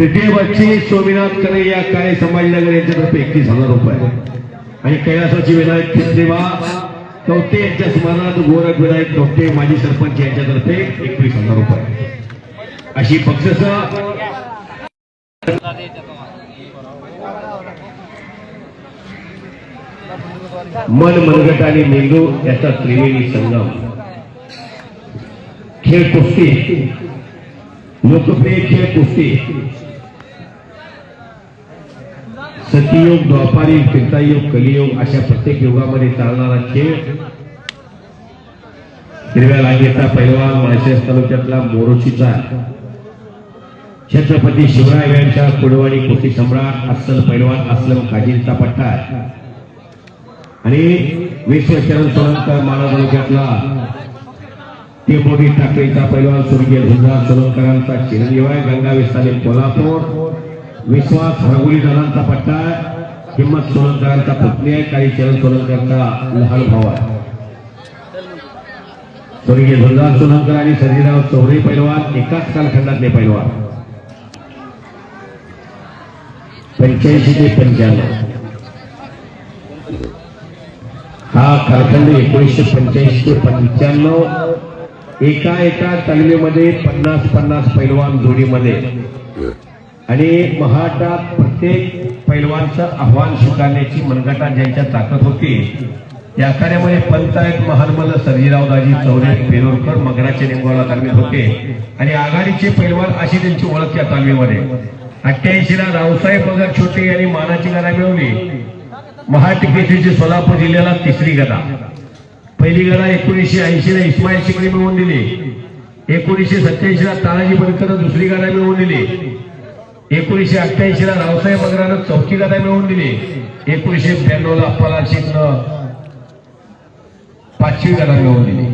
तृतीय बक्षी सोमीनाथ या काळे संभाजीनगर यांच्यातर्फे एकतीस हजार रुपये. आणि कैलासाची विनायक खिद्रेवा कवटे यांच्या स्मरणार्थ गोरख विनायक कवटे माजी सरपंच यांच्यातर्फे एकवीस हजार रुपये. अशी पक्षस मन मनगट आणि मेंदू याचा त्रिवेणी संगम. खेळ कुस्ती. लोकप्रिय खेळ कुस्ती. सतीयोग द्वापारी फिरतायोग कलियोग अशा प्रत्येक युगामध्ये चालणारा खेळ. हिरव्या लागेचा पैलवान माळशेस तालुक्यातला मोरोशीचा. छत्रपती शिवराय यांच्या कुडवाणी कोटी सम्राट अस्सल पैलवान असलम काजींचा पट्टा. आणि विश्वचरण सोलंकर माळा तालुक्यातला टेंबोडी टाकळीचा पैलवान स्वर्गीय धुंजा सोलंकरांचा चिरंजीवाय आहे. गंगा कोल्हापूर. विश्वास हरगुली जणांचा पट्टा आहे. हिम्मत सोलंकरांचा पत्नी आहे काही चरण सोलंकरचा लहान भाऊ आहे. स्वर्गीय धुंजा सोलंकर आणि सर्जीराव चौरे पैलवान, एकाच कालखंडातले पैलवान. पंच्याऐंशी ते पंच्याण्णव. हा कालखंड एकोणीसशे पंच्याऐंशी ते पंच्याण्णव. एका एका तालमीमध्ये पन्नास पन्नास पैलवान जोडीमध्ये. आणि महाटात प्रत्येक पैलवानचं आव्हान स्वीकारण्याची मनगटात ज्यांच्या ताकद होती या कार्यामध्ये पंचायत महानमल सर्जीरावदाजी चौरे पेरोरकर मगराचे निंगोला तालमीत होते. आणि आघाडीचे पैलवान अशी त्यांची ओळख त्या तालमीमध्ये. अठ्ठ्याऐंशी ला रावसाहेब भगत छोटे यांनी मानाची गदा मिळवली. महाट सोलापूर जिल्ह्याला तिसरी गदा. पहिली गदा एकोणीसशे ऐंशी ला इस्माईल शिकरी मिळवून दिली. एकोणीसशे सत्याऐंशी ला तानाजी बनकर दुसरी गदा मिळवून दिली. एकोणीसशे अठ्ठ्याऐंशी ला रावसाहेब मगरानं चौथी गदा मिळवून दिली. एकोणीसशे ब्याण्णव ला अप्पाला शेखनं पाचवी गदा मिळवून दिली.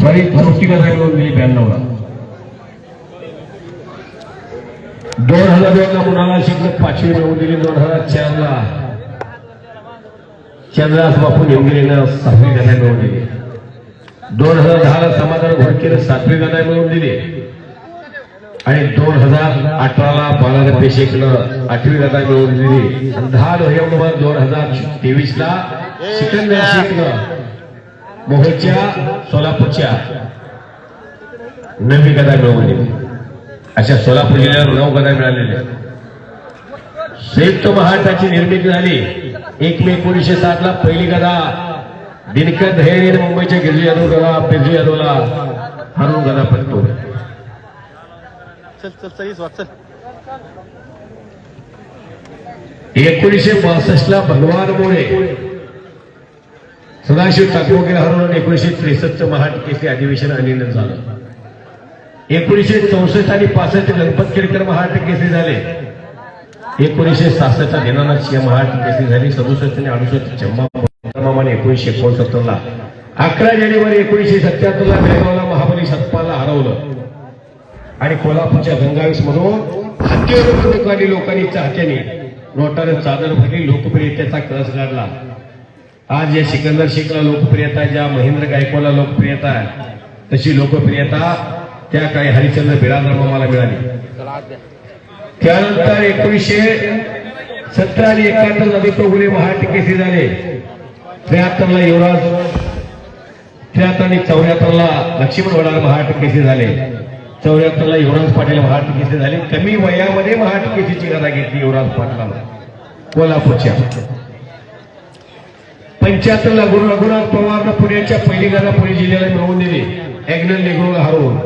सॉरी चौथी गदा मिळवून दिली ब्याण्णव ला दोन हजार दोन ला मुलाला शिकलं? पाचवी मिळवून दिली दोन हजार चार ला चंद्रास बापू गेलेलं सहावी गदा मिळवून दिली. दोन हजार दहा ला समाधान घोडकेनं सातवी गदा मिळवून दिली. आणि दोन हजार अठराला बालाजी पेशेकनं आठवी गदाय मिळवून दिली. आणि दहा नोव्हेंबर दोन हजार तेवीस ला सिकंदर शेखनं मोहोळच्या सोलापूरच्या नवी गदा मिळवून दिली अशा सोलापूर जिल्ह्यावर नऊ गदा मिळालेल्या संयुक्त महाराष्ट्राची निर्मिती झाली. एक मे एकोणीसशे सात ला पहिली गदा दिनकर धैर्य मुंबईच्या गिरजी यादवला बिरजू यादवला हरून वाच चल एकोणीसशे बासष्ट ला भगवान मोरे. सदाशिव ताकमोगेला हरवून एकोणीसशे त्रेसष्ट महाट केसरी अधिवेशन अनिल झालं. एकोणीसशे चौसष्ट आणि पासष्ट गणपत केळकर महाराष्ट्र केसरी झाले. एकोणीसशे सहासष्ट दिनानाथ महाराष्ट्र केसरी झाली. सदुसष्ट आणि अडुसष्ट चंबा एकोणीसशे एकोणसत्तर ला अकरा जानेवारी एकोणीसशे सत्याहत्तर ला बेळगावला महाबली सत्पाला हरवलं. आणि कोल्हापूरच्या गंगावीस म्हणून हत्तीवर लोकांनी चाहत्याने. नोटाने चादर भरली लोकप्रियतेचा कळस गाडला. आज या सिकंदर शेखला लोकप्रियता ज्या महेंद्र गायकवाडला लोकप्रियता आहे तशी लोकप्रियता त्या काही हरिश्चंद्र बिरादर मामाला मिळाली. त्यानंतर एकोणीसशे सतरा आणि एकाहत्तर नदी प्रभुले महाराष्ट्र झाले. त्र्याहत्तर ला युवराज त्र्याहत्तर आणि चौऱ्याहत्तर ला लक्ष्मण वडार महाटकेशी झाले. चौऱ्याहत्तर ला युवराज पाटील महाटकेशी झाले. कमी वयामध्ये महाटकेशीची केसरीची गदा घेतली युवराज पाटलाला कोल्हापूरच्या. पंच्याहत्तर ला गुरु रघुनाथ पवारनं पुण्याच्या पहिली गदा पुणे जिल्ह्याला मिळवून दिली. ॲग्नल नेग्रोला हरवून.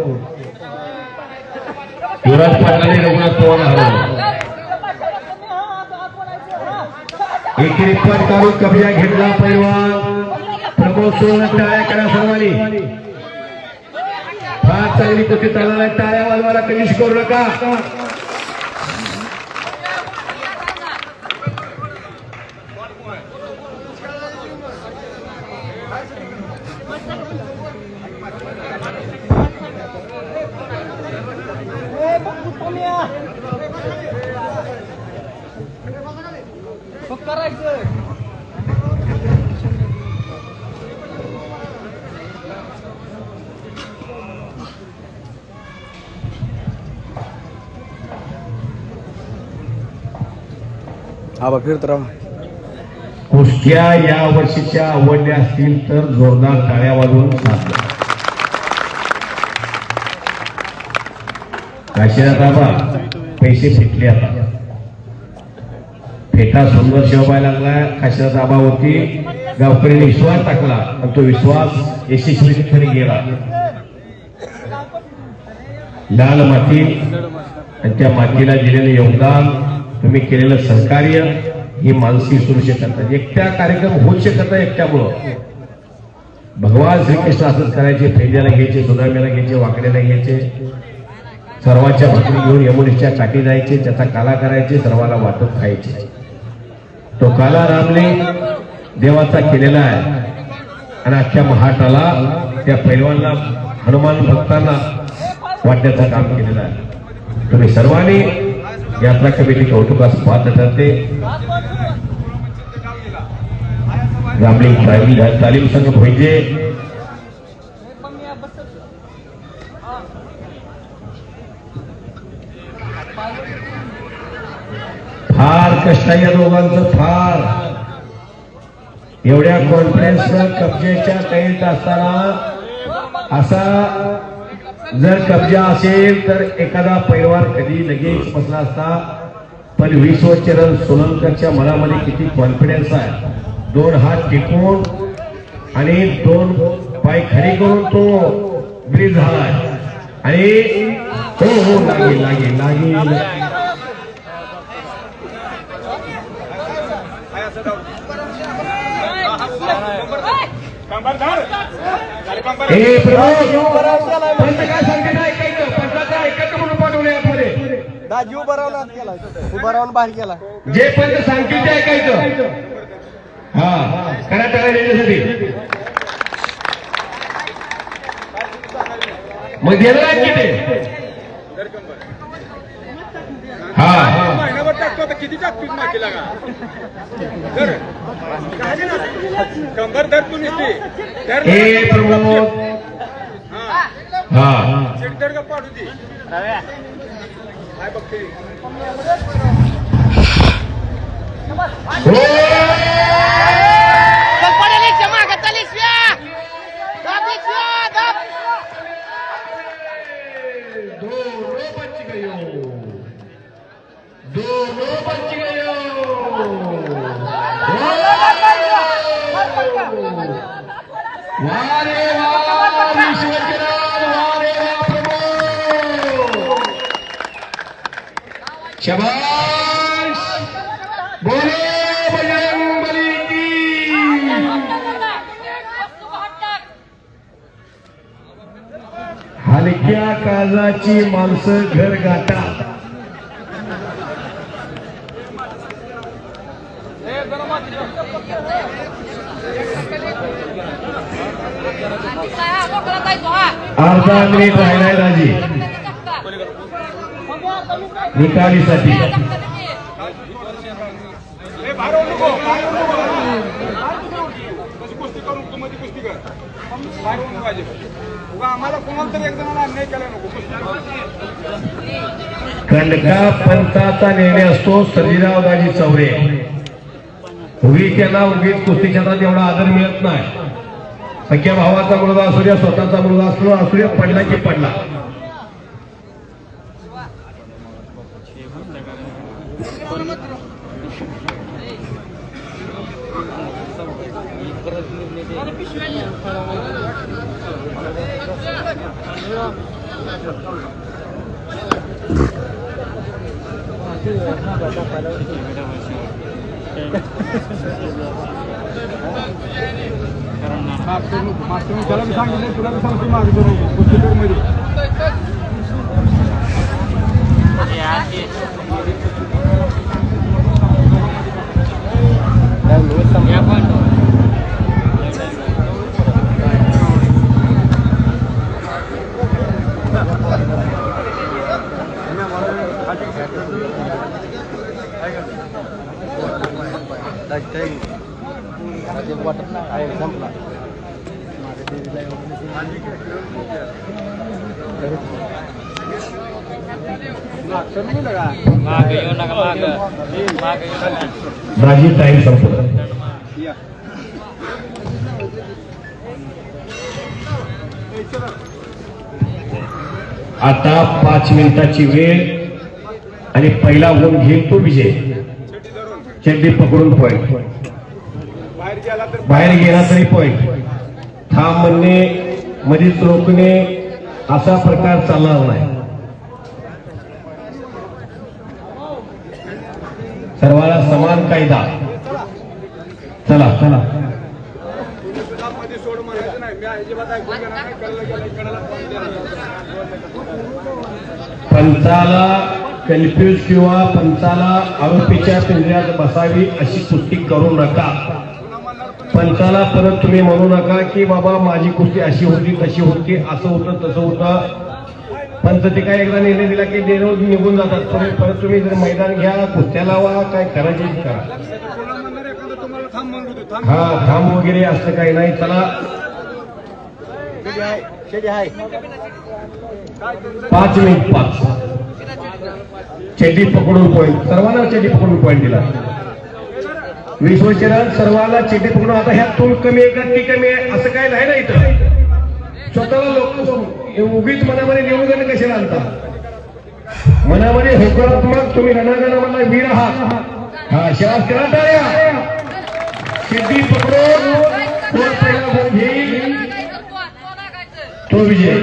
युवराज पाटलाने रघुनाथ पवार हरवलं. एकेरी पट काढून कब्जा घेतला पैलवान. प्रमोद सोळा टाळ्या करा सर्वांनी. फार चांगली कुस्ती चालणार आहे. टाळ्या वाजवायला कमीच करू नका आबा फिरत राहा. कुस्त्या या वर्षीच्या आवडल्या असतील तर जोरदार टाळ्या वाजवून साथ द्या. काशीनाथ आबा पैसे फेटले आता. फेटा सुंदर शिवाय लागला काशीनाथ आबावरती गावकऱ्यांनी विश्वास टाकला आणि तो विश्वास यशस्वी गेला. लाल माती आणि त्या मातीला दिलेलं योगदान तुम्ही केलेलं सहकार्य ही माणसी सुरू शकतात एकट्या कार्यक्रम होऊ शकत नाही एकट्यामुळं. भगवान श्रीकृष्ण असंच करायचे फैद्याला घ्यायचे सुदाम्याला घ्यायचे वाकड्याला घ्यायचे. सर्वांच्या भाकरी घेऊन यमुनेशच्या काठी जायचे त्याचा काला करायचे सर्वाला वाटप खायचे. तो काला रामने देवाचा केलेला आहे. आणि अख्ख्या महाटाला त्या पैलवानला हनुमान भक्तांना वाटण्याचं काम केलेलं आहे. तुम्ही सर्वांनी यात्रा कमिटी कौतुकास पात्र ठरते रामलिंग तालीम तालीम संघ भोईजे. फार कष्ट आहे या दोघांचं फार. एवढ्या कॉन्फरन्स कब्जेच्या कैद असताना असा जर कब्जा असेल तर एखादा पैलवान कधी लगेच बसला असता? पण विश्वचरण सोलंकरच्या मनामध्ये किती कॉन्फिडन्स आहे? दोन हात टिकून आणि दोन पाय खरी करून तो ब्रिज झालाय. आणि हो हो लागेल लागेल लागेल हे प्रभू पंच काय सांगते ना ऐकायचं पंचाचं ऐकायचं म्हणून पाठवले आतमध्ये दाजी उभा राहून आत केला. उभा राहून बाहेर केला. जे पंच सांगतील ते ऐकायचं. हा करा त्याला देण्यासाठी मग देणार आहेत की ते. हा. किती टाकतो मातीला का? धर. कंबर धर तू नुसती. धर हे प्रमोद. हा. हा. सीट धर का पाडू दे काय बघते शबाश। बोलो बजरंग बली की। हलक्या घर गाठा अर्धा मिनिट राहिलाय राज़ी। निकालीसाठी. खंडका पंथाचा निर्णय असतो? सर्जीराव दाजी चौरे. उगी त्यांना उगीच कुस्ती क्षेत्रात एवढा आदर मिळत नाही. सख्या भावाचा मुलगा असू द्या स्वतःचा मुलगा असू द्या पडला की पडला. Ya, वाटत आहे संपला. माझी संपला. आता पाच मिनिटाची वेळ आणि पहिला गुण घेईल तो विजय. चड्डी पकडून पॉईंट बाहेर गेला तर पॉईंट थांब म्हणणे मधीच रोखणे असा प्रकार चालणार नाही. सर्वांना समान कायदा. चला. चला. पंचाला कन्फ्यूज किंवा पंचाला आरोपीच्या पिंजऱ्यात बसावी अशी कुस्ती करू नका. पंचाला परत तुम्ही म्हणू नका की बाबा माझी कुस्ती अशी होती तशी होती असं होतं तसं होतं. पंच ते काय एकदा निर्णय दिला की देणं निघून जातात. परत परत तुम्ही जर मैदान घ्या कुस्त्या लावा काय करायचे करा. हा थांब वगैरे असं काही नाही. चला शेडी आहे शेडी आहे काय त्यांचं पाच मिनिट पाच. चेंडी पकडून पॉईंट सर्वांना चेंडी पकडून पॉईंट दिला. विश्वचरण सर्वांना चेंडी पकडून. आता ह्या तूळ कमी आहे का? ती कमी आहे? असं काय नाही ना इथं. स्वतःला लोक उगीच मनामध्ये निवडून कशाला आणता? मनामध्ये होकारात्मक तुम्ही रणांगणा मला वीर आहात. हा शास करा शेती पकडून कोण पहिला घेईल तो विजय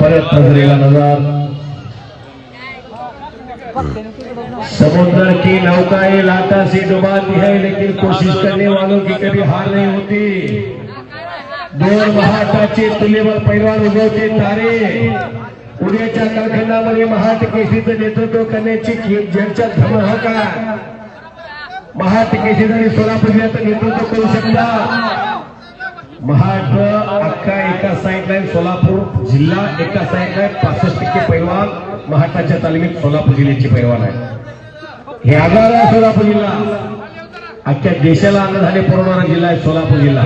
परत नजरेला नज़र। समुद्र की नौकाएँ लाटा से डुबाती है, लेकिन कोशिश करने वालों की कभी हार नहीं होती। दोन महाटाचे तुलेवर पैलवान उगवते तारे। उद्याच्या कालखंडामध्ये महाट केसीचं नेतृत्व करण्याची ज्यांच्या धमहक आहे महाट केसी आणि सोलापूर जिल्ह्याचं नेतृत्व करू शकता महाराष्ट्र अख्खा एका साईडला सोलापूर जिल्हा एका साईडला. पासष्ट टक्के पैलवान महाराष्ट्राच्या तालमीत सोलापूर जिल्ह्याचे पैलवान आहे हे आजार आहे सोलापूर जिल्हा अख्ख्या देशाला अन्न झाले पुरवणारा जिल्हा आहे सोलापूर जिल्हा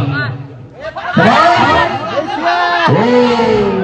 हो.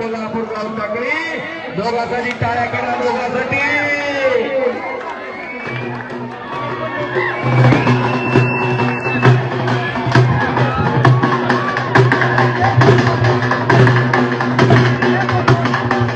कोल्हापूर गाव टाकळी दोघांसाठी टाळ्या करा दोघांसाठी.